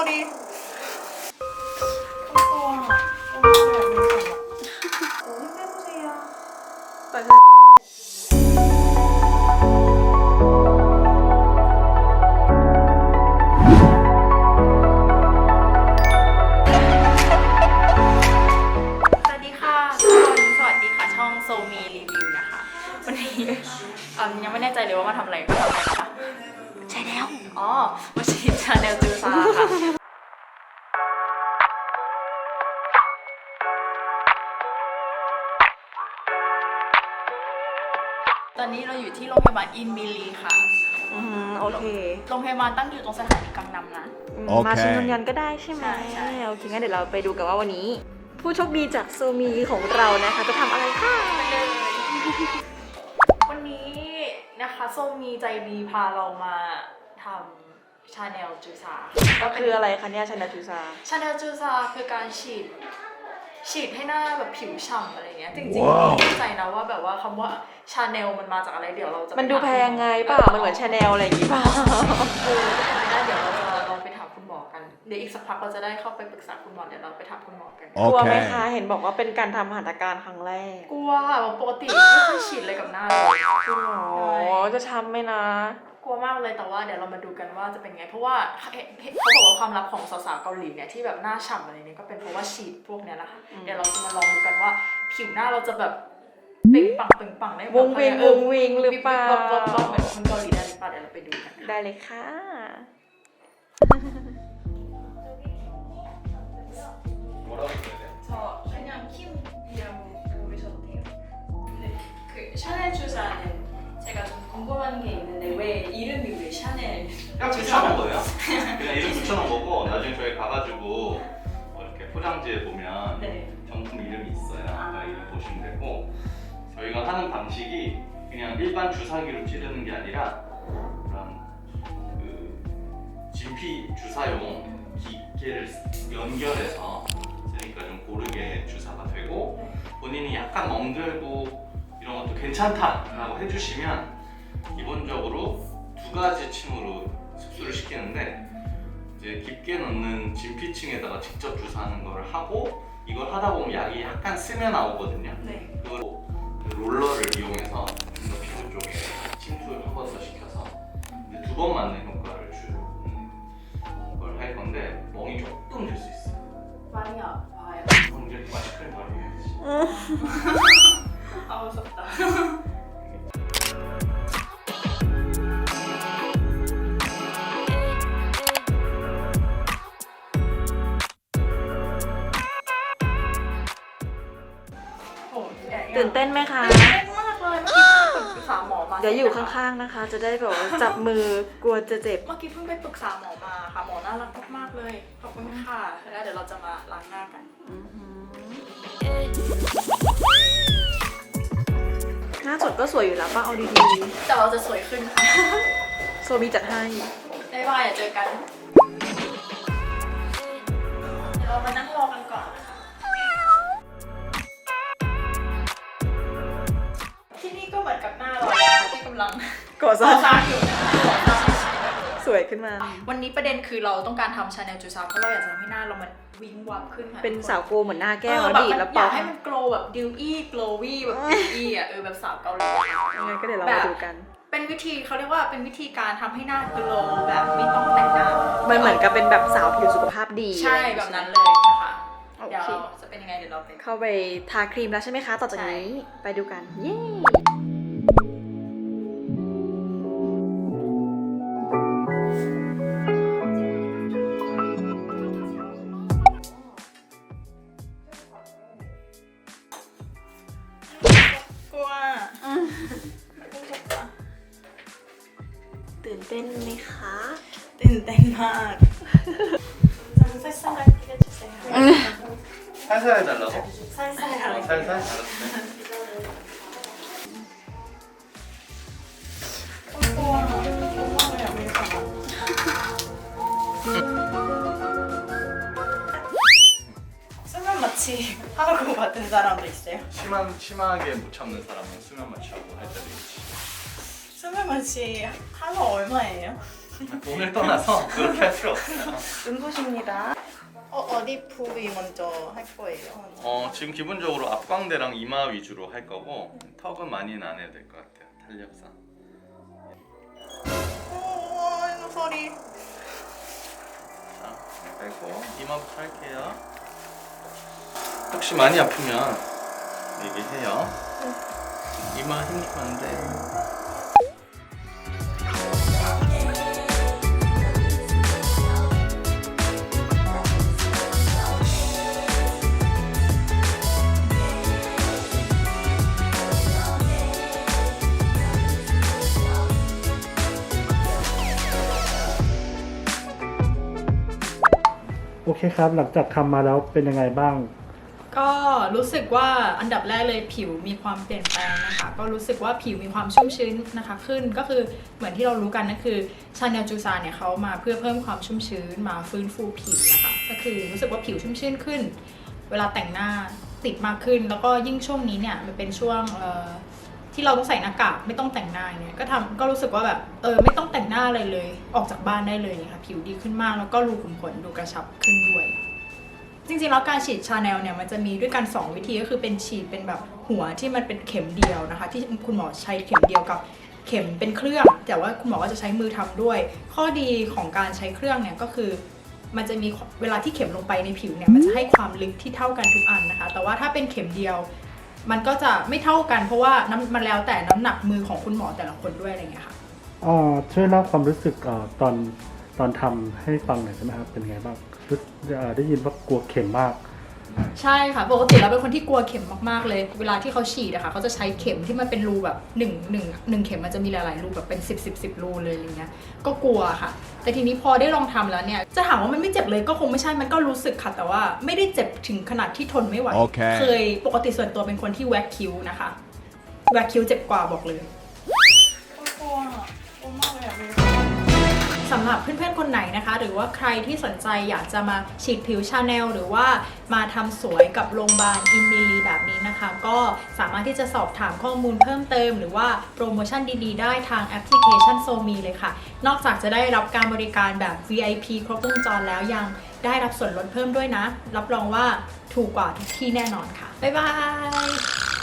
ตัวดีตัวอะตัวแบบนี้อะโอ้ยไม่รู้สิะแต่จะสวัสดีค่ะสวัสดีค่ะ ช่องโซมีรีวิวนะคะ วันนี้เอ่อยังไม่แน่ใจเลยว่ามาทำอะไรทำอะไรนะะใช่แล้ว อ๋อ ชาแนลจูซาค่ะ ตอนนี้เราอยู่ที่โรงพยาบาลอินมิลีค่ะ อืมโอเคโรงพยาบาลตั้งอยู่ตรงสถานีกังนำนะ อืมโอเค มาชินนยันก็ได้ใช่ไหมใช่ใช่ โอเคงั้นเดี๋ยวเราไปดูกันว่าวันนี้ ผู้โชคดีจากโซมีของเรานะคะจะทำอะไรค่ะไปเลยวันนี้นะคะส้มมีใจดีพาเรามาทำ ชาแนลจูซาก็คืออะไรคะเนี่ยชันดาจูซาชาแนลจูซาคือการฉีด ฉีดให้หน้าแบบผิวฉ่ำอะไรเงี้ยจริงๆว้าวไม่เข้าใจนะว่าแบบว่าคำว่าชาแนลมันมาจากอะไรเดี๋ยวเราจะมันดูแพงไงเปล่ามันเหมือนชาแนลอะไรอย่างงี้เปล่าเออไม่ได้เดี๋ยวเราจะลองไปถามคุณหมอกันเดี๋ยวอีกสักพักเราจะได้เข้าไปปรึกษาคุณหมอเดี๋ยวเราไปถามคุณหมอกัน กลัวไหม Okay. คะเห็นบอกว่าเป็นการทำหัตถการครั้งแรกกลัวค่ะปกติไม่เคยฉีดอะไรกับหน้าเลยจริงเหรอจะช้ำไหมนะก ลัวมากเลยแต่ว่าเดี๋ยวเรามาดูกันว่าจะเป็นไง เพราะว่าเอ๊ะเอ๊ะเขาบอกว่าความลับของสาวๆเกาหลีเนี่ยที่แบบหน้าฉ่ำอะไรเนี่ยก็เป็นเพราะว่าฉีดพวกเนี้ยแหละค่ะ อืม เดี๋ยวเราจะมาลองดูกันว่าผิวหน้าเราจะแบบเปล่งปลังเปล่งปลังได้แบบ วงวิง เอ ว อง วิงหรือเปล่า วิบวับวับวับเหมือนคนเกาหลีได้หรือเปล่าเดี๋ยวเราไปดูกันค่ะ ได้เลยค่ะ 뭐라고 써야 돼? 저 그냥 킴이라고 부르셔도 돼요. 네, 그 샤넬 주사는 제가 좀 궁금한 게 있는데 왜 이름이 왜 샤넬? 그냥 붙여놓은 거예요. 그냥 이름 붙여놓은 거고 나중에 저희 가가지고 뭐 이렇게 포장지에 보면 네. 정품 이름이 있어요. 아. 그러니까 이름 보시면 되고 저희가 하는 방식이 그냥 일반 주사기로 찌르는 게 아니라 그런 그 진피 주사용 기계를 연결해서 쓰니까 좀 고르게 주사가 되고 본인이 약간 멍들고 이런 것도 괜찮다라고 해주시면 기본적으로 두 가지 층으로 습수를 시키는데 이제 깊게 넣는 진피층에다가 직접 주사하는 걸 하고 이걸 하다 보면 약이 약간 스며 나오거든요. 네. 그걸 그 롤러를 이용해서 좀 피부 쪽에 침투를 한 번 더 시켜서 두 번 맞는 효과를 주는 걸 할 건데 멍이 조금 들 수 있어요. 많이 아파요. 그럼 이제 마스크를 바로 해야지. ตื่นเต้นไหมคะ ตื่นเต้นมากเลยเมื่อกี้เพิ่งไปปรึกษาหมอมาเดี๋ยวอยู่ข้างๆนะคะ จะได้แบบว่าจับมือกลัวจะเจ็บ เมื่อกี้เพิ่งไปปรึกษาหมอมาค่ะหมอน่ารักมากๆเลยขอบคุณค่ะแล้วเดี๋ยวเราจะมาล้างหน้ากันหน้าสดก็สวยอยู่แล้วป่ะเอาดีแต่เราจะสวยขึ้นค่ะๆโซมีจัดให้ บ๊ายบายอย่าเจอกัน เดี๋ยวเรามานั่งรอกันก่อน ก็เหมือนกับหน้าเราเลยค่ะที่กำลังก่อสก่อสร้าร้างงอยู่นะคะก่อสร้างสวยขึ้นมา วันนี้ประเด็นคือเราต้องการทำชาแนลจูซาเพราะเราอยากจะทำให้หน้าเรามันวิงวับขึ้นค่ะเป็นทุกคสาวโกเหมือนหน้าแก้วเออแล้วบบดีดมันแล้วอเป่ายากให้มันโกลว์แบบดิวอี้โกลวี่แบบดิวอี้อะเออแบบสาวเกาหลียังไงก็เดี๋ยวเราแบมาบดูกัน เป็นวิธีเขาเรียกว่าเป็นวิธีการทำให้หน้าโกลว์แบบไม่ต้องแต่งหน้ามันเหมือนกับเป็นแบบสาวผิวสุขภาพดีใช่แบบนั้นเลยนะคะโอเดี๋ยวเคจะเป็นยังไงเดี๋ยวเราไปเข้าไปทาครีมแล้วใช่ไหมคะ ต่อจากนี้ไปดูกันเย้ ตื่นเต้นไหมคะ ตื่นเต้นมากจะใส่สไลด์ที่จะใส่ 살살 해달라고? ใส่ใส่อะไร 살살? 알았어. กลัวกลัวมากเลยอ่ะไม่รู้สึก수면 마취 하고 받은 사람도 있어요? 심한, 심하게 못 참는 사람은 수면 마취하고 할 때도 있지. 수면 마취 하면 얼마예요? 오늘 떠나서 그렇게 할 필요 없어요. 눈부십니다. 어, 어디 부위 먼저 할 거예요? 어, 지금 기본적으로 앞광대랑 이마 위주로 할 거고 턱은 많이는 안 해도 될 것 같아요. 탄력상. 이거 소리. 자, 빼고 이마부터 할게요. 혹시 많이 아프면 얘기해요. 이마 힘주면 안 โอเคครับ หลังจากทำมาแล้วเป็นยังไงบ้าง ก็รู้สึกว่าอันดับแรกเลยผิวมีความเปลี่ยนแปลงนะคะ ก็รู้สึกว่าผิวมีความชุ่มชื้นนะคะ ขึ้นก็คือเหมือนที่เรารู้กันนั่นคือชาแนลจูซาเนี่ยเขามาเพื่อเพิ่มความชุ่มชื้นมาฟื้นฟูผิวนะคะ ก็คือรู้สึกว่าผิวชุ่มชื้นขึ้น เวลาแต่งหน้าติดมากขึ้น แล้วก็ยิ่งช่วงนี้เนี่ยมันเป็นช่วงเอ่อ ที่เราต้องใส่หน้ากากไม่ต้องแต่งหน้าเนี่ยก็ทำก็รู้สึกว่าแบบเออไม่ต้องแต่งหน้าอะไรเลย ออกจากบ้านได้เลยค่ะผิวดีขึ้นมากแล้วก็รูขุมขนดูกระชับขึ้นด้วย จริงๆแล้วการฉีดชาแนลเนี่ยมันจะมีด้วยกัน 2 วิธีก็คือเป็นฉีดเป็นแบบหัวที่มันเป็นเข็มเดียวนะคะ ที่คุณหมอใช้เข็มเดียวกับเข็มเป็นเครื่อง แต่ว่าคุณหมอก็จะใช้มือทำด้วย ข้อดีของการใช้เครื่องเนี่ยก็คือมันจะมีเวลาที่เข็มลงไปในผิวเนี่ยมันจะให้ความลึกที่เท่ากันทุกอันนะคะ แต่ว่าถ้าเป็นเข็มเดียว มันก็จะไม่เท่ากันเพราะว่าน้ำมันแล้วแต่น้ำหนักมือของคุณหมอแต่ละคนด้วยอะไรอย่างเงี้ยค่ะ อ๋อช่วยเล่าความรู้สึกอ่าตอนตอนทำให้ฟังหน่อยได้ไหมครับเป็นไงบ้างรู้อ่าได้ยินว่ากลัวเข็มมาก ใช่ค่ะ ปกติแล้วเป็นคนที่กลัวเข็มมากๆเลย เวลาที่เขาฉีดอะค่ะเขาจะใช้เข็มที่มันเป็นรูแบบหนึ่งหนึ่งหนึ่งเข็มมันจะมีหลายๆรูแบบเป็น10 10 10รูเลยอะไรเงี้ย ก็กลัวค่ะ แต่ทีนี้พอได้ลองทำแล้วเนี่ย จะถามว่ามันไม่เจ็บเลยก็คงไม่ใช่ มันก็รู้สึกค่ะ แต่ว่าไม่ได้เจ็บถึงขนาดที่ทนไม่ไหวโอเคเคยปกติส่วนตัวเป็นคนที่แว็กคิ้วนะคะ แว็กคิ้วเจ็บกว่าบอกเลยกลัวกลัวมากเลยอะ สำหรับเพื่อนๆคนไหนนะคะ หรือว่าใครที่สนใจอยากจะมาฉีดผิวชาแนลหรือว่ามาทำสวยกับโรงพยาบาลอินมิลีแบบนี้นะคะ ก็สามารถที่จะสอบถามข้อมูลเพิ่มเติม หรือว่าโปรโมชั่นดีๆ ได้ทางแอปพลิเคชันโซมีเลยค่ะ นอกจากจะได้รับการบริการแบบ VIP ครบวงจรแล้วยังได้รับส่วนลดเพิ่มด้วยนะ รับรองว่าถูกกว่าทุกที่แน่นอนค่ะ บ๊ายบาย